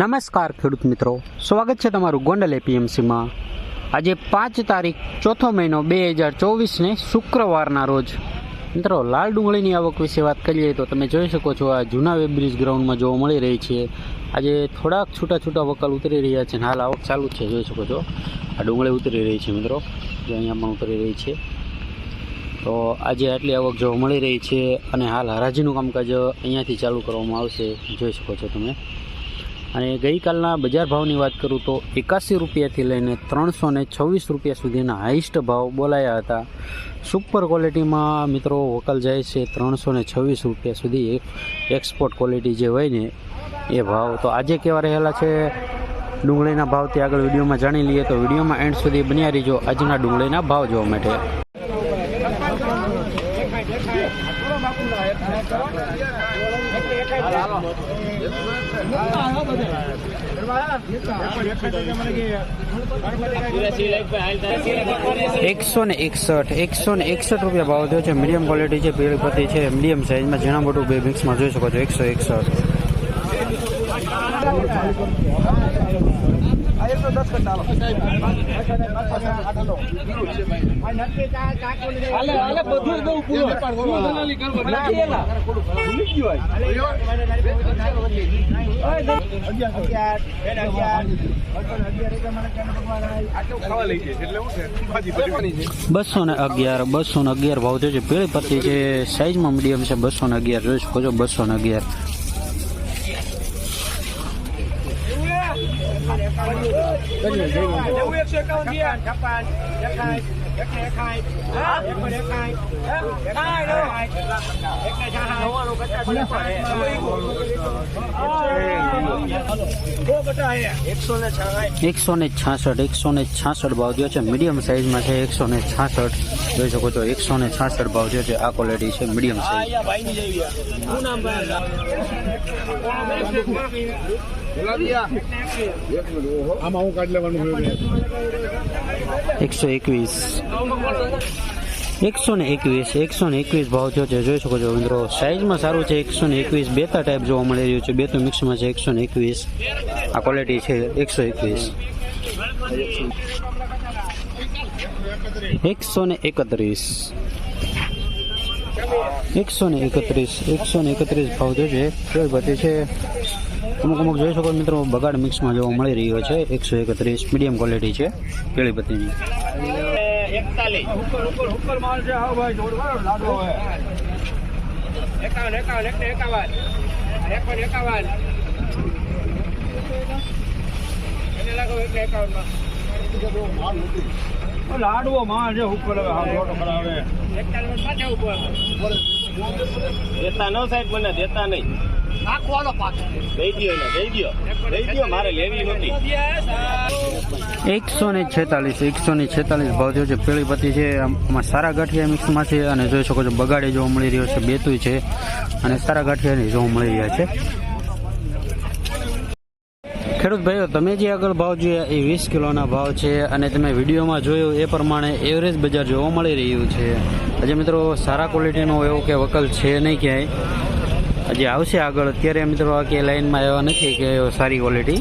નમસ્કાર ખેડૂત મિત્રો. સ્વાગત છે તમારું ગોંડલ એપીએમસીમાં. આજે પાંચ તારીખ, ચોથો મહિનો બે હજાર ચોવીસને શુક્રવારના રોજ. મિત્રો, લાલ ડુંગળીની આવક વિશે વાત કરીએ તો તમે જોઈ શકો છો, આ જૂના વેબ્રિજ ગ્રાઉન્ડમાં જોવા મળી રહી છે. આજે થોડાક છૂટા છૂટા વકલ ઉતરી રહ્યા છે અને હાલ આવક ચાલુ છે, જોઈ શકો છો. આ ડુંગળી ઉતરી રહી છે મિત્રો, જે અહીંયા પણ ઉતરી રહી છે. તો આજે આટલી આવક જોવા મળી રહી છે અને હાલ હરાજીનું કામકાજ અહીંયાથી ચાલુ કરવામાં આવશે, જોઈ શકો છો તમે. અને ગઈકાલના બજાર ભાવની વાત કરું તો એકાસી રૂપિયાથી લઈને ત્રણસો ને છવ્વીસ રૂપિયા સુધીના હાઈસ્ટ ભાવ બોલાયા હતા. સુપર ક્વોલિટીમાં મિત્રો વકલ જાય છે ત્રણસો ને છવ્વીસ રૂપિયા સુધી. એક એક્સપોર્ટ ક્વોલિટી જે હોય ને, એ ભાવ તો આજે કેવા રહેલા છે? ડુંગળીના ભાવથી આગળ વિડીયોમાં જાણી લઈએ તો વિડીયોમાં એન્ડ સુધી બન્યા રહીજો. આજના ડુંગળીના ભાવ જોવા માટે. એકસો ને એકસઠ, એકસો ને એકસઠ રૂપિયા ભાવ થયો છે. મીડિયમ ક્વોલિટી છે, પીળી પતિ છે. મીડિયમ સાઇઝમાં ઝીણા મોટું બે મિક્સમાં જોઈ શકો છો. એકસો એકસઠ. બસો ને અગિયાર બસો ને અગિયાર ભાવ થયો છે પીળી પત્તી છે સાઇઝમાં મીડિયમ છે બસો ને અગિયાર જોઈ શકો છો બસો ને અગિયાર એકસો ને છાસઠ, એકસો ને છાસઠ ભાવ જે છે. મીડિયમ સાઇઝમાં છે એકસો ને છાસઠ. જોઈ શકો છો, એકસો ને છાસઠ ભાવ જે છે. આ ક્વોલિટી છે મીડિયમ સાઇઝ. એકસો એકવીસ. એકસો ને એકવીસ, એકસો ને એકવીસ ભાવ થયો છે. જોઈ શકો છો મિત્રો સાઇઝમાં સારું છે. એકસો ને એકવીસ બેતા ટાઈપ જોવા મળી રહ્યું છે. બે તો મિક્સમાં છે. એકસો ને એકવીસ. આ ક્વોલિટી છે એકસો એકવીસ. એકસો ને એકત્રીસ. એકસો ને એકત્રીસ. એકસો ને એકત્રીસ ભાવ થયો છે. બધી છે. અમુક અમુક જોઈ શકો મિત્રો, બગાડ મિક્સમાં જોવા મળી રહ્યો છે. એકસો એકત્રીસ મીડિયમ ક્વોલિટી છે કેળી પત્તીની લાડવો માલ છે ઉપર દેતા ન સાહેબ મને, દેતા નહીં. નાખવાનો પાક દઈ દ્યો દઈ દ્યો દઈ દ્યો મારે લેવી નથી એકસો ને છેતાલીસ એકસો ને છેતાલીસ ભાવ થયો છે. પેલી પત્તી છે આમાં સારા ગાંઠિયા મિક્સમાં છે અને જોઈ શકો છો બગાડે જોવા મળી રહ્યો છે બેતુય છે અને સારા ગાંઠિયાની જોવા મળી રહ્યા છે. ખેડૂત ભાઈઓ તમે જે આગળ ભાવ જોયા એ વીસ કિલોના ભાવ છે અને તમે વિડીયોમાં જોયું એ પ્રમાણે એવરેજ બજાર જોવા મળી રહ્યું છે. હજી મિત્રો સારા ક્વોલિટીનો એવો કે વકલ છે નહીં ક્યાંય. હજી આવશે આગળ. અત્યારે મિત્રો કે લાઈનમાં એવા નથી કે સારી ક્વોલિટી